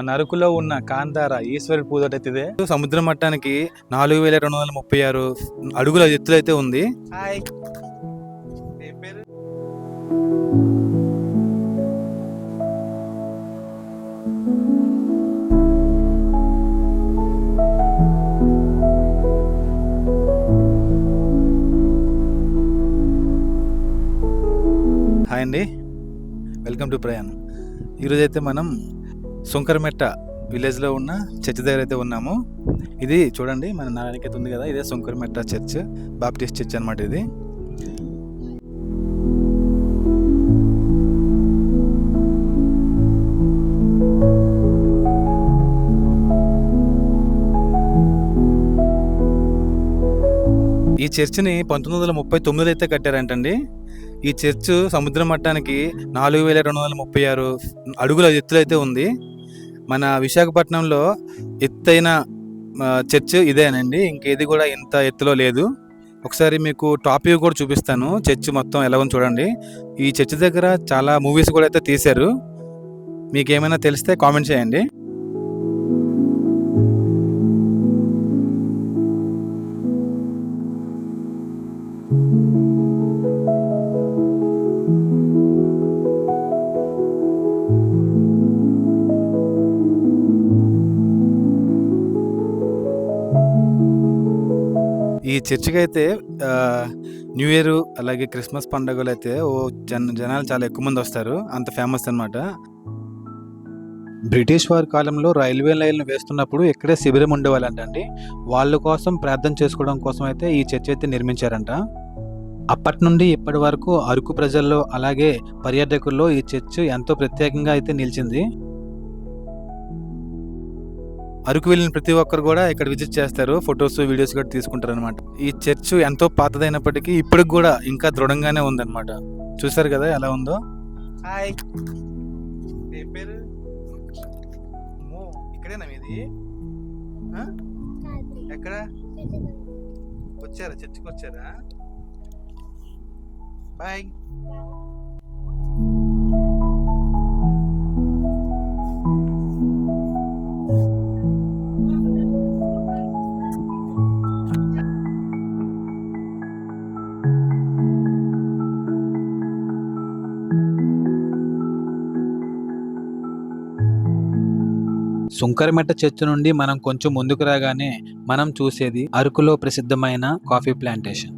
మన అరకులో ఉన్న కాంతార ఈశ్వరుడి పూజ అయితే సముద్ర మట్టానికి నాలుగు వేల రెండు వందల ముప్పై ఆరు అడుగుల ఎత్తులో అయితే ఉంది. హాయ్. హాయ్ అండి. Welcome to Prayanam. ఈరోజు అయితే మనం సుంకరమెట్ట విలేజ్లో ఉన్న చర్చ్ దగ్గర అయితే ఉన్నాము. ఇది చూడండి మన నారాయణకైతే ఉంది కదా ఇదే సుంకరమెట్ట చర్చ్ బాప్టిస్ట్ చర్చ్ అనమాట ఇది. ఈ చర్చిని పంతొమ్మిది వందల ముప్పై తొమ్మిదిలో అయితే కట్టారంటండి. ఈ చర్చ్ సముద్ర మట్టానికి నాలుగు వేల రెండు వందల ముప్పై ఆరు అడుగుల ఎత్తులో అయితే ఉంది. మన విశాఖపట్నంలో ఎత్తైన చర్చ్ ఇదేనండి. ఇంకేది కూడా ఇంత ఎత్తులో లేదు. ఒకసారి మీకు టాప్ వ్యూ కూడా చూపిస్తాను. చర్చ్ మొత్తం ఎలా ఉంది చూడండి. ఈ చర్చ్ దగ్గర చాలా మూవీస్ కూడా అయితే తీశారు. మీకు ఏమైనా తెలిస్తే కామెంట్ చేయండి. ఈ చర్చికి అయితే న్యూ ఇయర్ అలాగే క్రిస్మస్ పండుగలు అయితే ఓ జన జనాలు చాలా ఎక్కువ మంది వస్తారు. అంత ఫేమస్ అనమాట బ్రిటిష్ వారి కాలంలో రైల్వే లైన్లు వేస్తున్నప్పుడు ఇక్కడే శిబిరం ఉండేవాళ్ళంటండి వాళ్ళ కోసం ప్రార్థన చేసుకోవడం కోసం అయితే ఈ చర్చ్ అయితే నిర్మించారంట. అప్పటి నుండి ఇప్పటి వరకు అరకు ప్రజల్లో అలాగే పర్యాటకుల్లో ఈ చర్చ్ ఎంతో ప్రత్యేకంగా అయితే నిలిచింది. అరకు వెళ్ళిన ప్రతి ఒక్కరు కూడా ఇక్కడ విజిట్ చేస్తారు ఫొటోస్ వీడియోస్ కూడా తీసుకుంటారు అనమాట ఈ చర్చ్ ఎంతో పాతదైనప్పటికీ ఇప్పటికి కూడా ఇంకా దృఢంగానే ఉందన్నమాట. చూసారు కదా ఎలా ఉందో? హాయ్. పేరు? ఇక్కడేనా మీది? ఎక్కడ? వచ్చారా? చర్చికి వచ్చారా? బాయ్. సుంకరమెట్ట చర్చ్ నుండి మనం కొంచెం ముందుకు రాగానే మనం చూసేది అరకులో ప్రసిద్ధమైన కాఫీ ప్లాంటేషన్.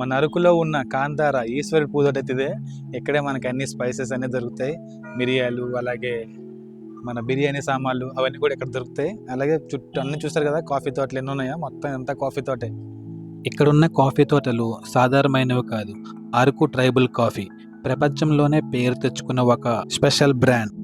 మన అరకులో ఉన్న కాంతార ఈశ్వరి పూజ అయితే ఇక్కడే మనకి అన్ని స్పైసెస్ అనేవి దొరుకుతాయి. మిరియాలు అలాగే మన బిర్యానీ సామాన్లు అవన్నీ కూడా ఇక్కడ దొరుకుతాయి. అలాగే చుట్టూ అన్నీ చూస్తారు కదా కాఫీ తోటలు ఎన్ని ఉన్నాయో? మొత్తం అంతా కాఫీ తోటే. ఇక్కడ ఉన్న కాఫీ తోటలు సాధారణమైనవి కాదు. Araku tribal coffee. ప్రపంచంలోనే పేరు తెచ్చుకున్న ఒక స్పెషల్ బ్రాండ్.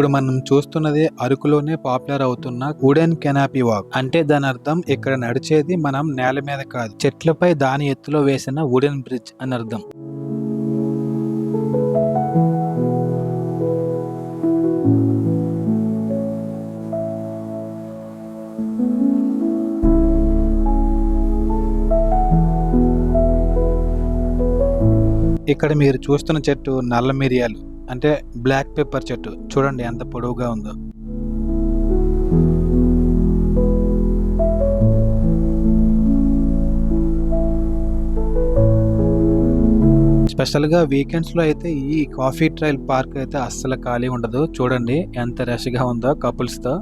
ఇప్పుడు మనం చూస్తున్నది అరకులోనే పాపులర్ అవుతున్న వుడెన్ కెనాపీ వాక్. అంటే దాని అర్థం ఇక్కడ నడిచేది మనం నేల మీద కాదు. చెట్లపై దాని ఎత్తులో వేసిన వుడెన్ బ్రిడ్జ్ అని అర్థం. ఇక్కడ మీరు చూస్తున్న చెట్టు నల్ల మిరియాలు అంటే బ్లాక్ పెప్పర్ చెట్టు. చూడండి ఎంత పొడవుగా ఉందో. స్పెషల్గా వీకెండ్స్లో అయితే ఈ కాఫీ ట్రైల్ పార్క్ అయితే అస్సలు ఖాళీ ఉండదు. చూడండి ఎంత రష్గా ఉందో కపుల్స్తో.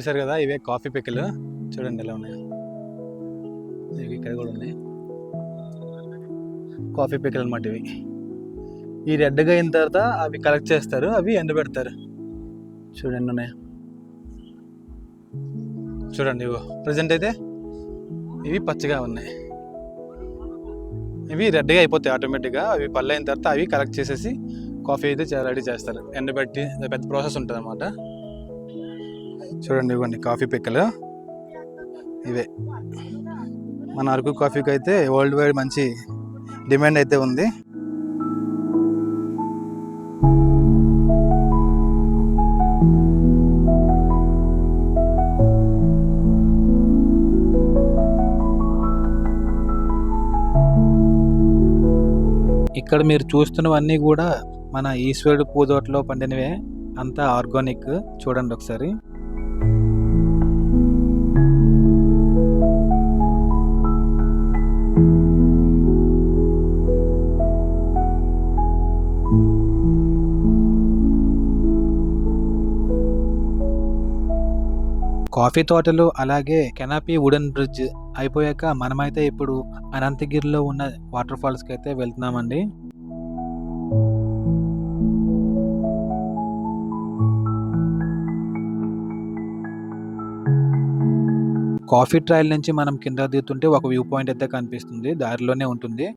చూసారు కదా? ఇవే కాఫీ పిక్కలు. చూడండి ఎలా ఉన్నాయి. ఇవి ఇక్కడ కూడా ఉన్నాయి. కాఫీ పిక్కలు అనమాట ఇవి. ఈ రెడ్గా అయిన తర్వాత అవి కలెక్ట్ చేస్తారు అవి ఎండబెడతారు చూడండి ఉన్నాయి. చూడండి ఇవో ప్రజెంట్ అయితే ఇవి పచ్చగా ఉన్నాయి. ఇవి రెడ్గా అయిపోతాయి ఆటోమేటిక్గా అవి పళ్ళు అయిన తర్వాత అవి కలెక్ట్ చేసేసి కాఫీ అయితే రెడీ చేస్తారు. ఎండబెట్టి పెద్ద ప్రాసెస్ ఉంటుంది అన్నమాట చూడండి ఇవ్వండి కాఫీ పిక్కలు. ఇవే. మన అరకు కాఫీకి అయితే వరల్డ్ వైడ్ మంచి డిమాండ్ అయితే ఉంది. ఇక్కడ మీరు చూస్తున్నవన్నీ కూడా మన ఈశ్వరుడు పూదోటలో పండినవే. అంతా ఆర్గానిక్. చూడండి ఒకసారి. కాఫీ తోటలు అలాగే కెనాపీ వుడెన్ బ్రిడ్జ్ అయిపోయాక మనమైతే ఇప్పుడు అనంతగిరిలో ఉన్న వాటర్ ఫాల్స్కి అయితే వెళ్తున్నామండి. కాఫీ ట్రయల్ నుంచి మనం కింద దిగుతుంటే ఒక వ్యూ పాయింట్ అయితే కనిపిస్తుంది. దారిలోనే ఉంటుంది.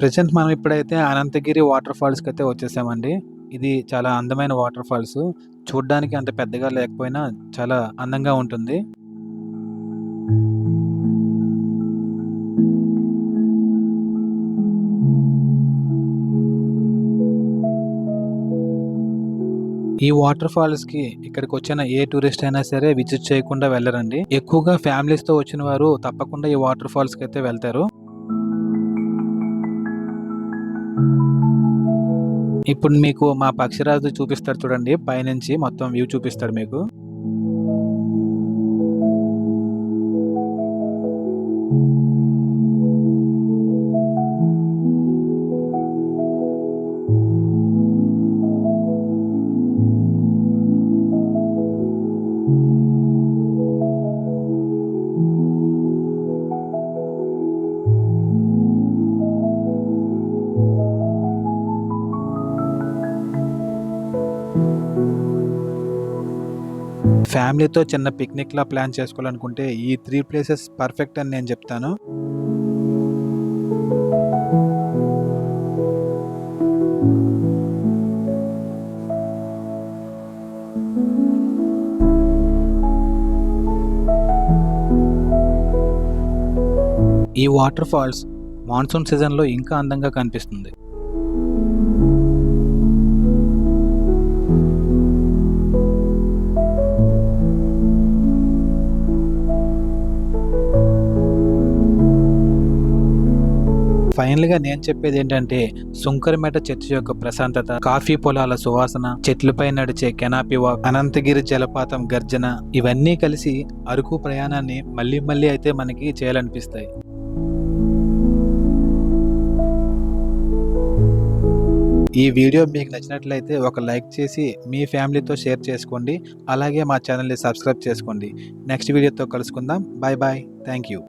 ప్రజెంట్ మనం ఇప్పుడైతే అనంతగిరి వాటర్ ఫాల్స్కి అయితే వచ్చేసామండి. ఇది చాలా అందమైన వాటర్ ఫాల్స్. చూడడానికి అంత పెద్దగా లేకపోయినా చాలా అందంగా ఉంటుంది. ఈ వాటర్ ఫాల్స్కి ఇక్కడికి వచ్చిన ఏ టూరిస్ట్ అయినా సరే విజిట్ చేయకుండా వెళ్ళరండి. ఎక్కువగా ఫ్యామిలీస్తో వచ్చిన వారు తప్పకుండా ఈ వాటర్ ఫాల్స్కి అయితే వెళ్తారు. ఇప్పుడు మీకు మా పక్షిరాజు చూపిస్తారు చూడండి పైనుంచి మొత్తం వ్యూ చూపిస్తాడు మీకు. ఫ్యామిలీతో చిన్న పిక్నిక్లా ప్లాన్ చేసుకోవాలనుకుంటే ఈ త్రీ ప్లేసెస్ పర్ఫెక్ట్ అని నేను చెప్తాను. ఈ వాటర్ ఫాల్స్ మాన్సూన్ సీజన్లో ఇంకా అందంగా కనిపిస్తుంది. ఫైనల్గా నేను చెప్పేది ఏంటంటే సుంకరమేట చర్చి యొక్క ప్రశాంతత కాఫీ పొలాల సువాసన చెట్లపై నడిచే కెనాపి వాక్ అనంతగిరి జలపాతం గర్జన ఇవన్నీ కలిసి అరకు ప్రయాణాన్ని మళ్ళీ మళ్ళీ అయితే మనకి చేయాలనిపిస్తాయి. ఈ వీడియో మీకు నచ్చినట్లయితే ఒక లైక్ చేసి మీ ఫ్యామిలీతో షేర్ చేసుకోండి. అలాగే మా ఛానల్ని సబ్స్క్రైబ్ చేసుకోండి. నెక్స్ట్ వీడియోతో కలుసుకుందాం. Bye bye. Thank you.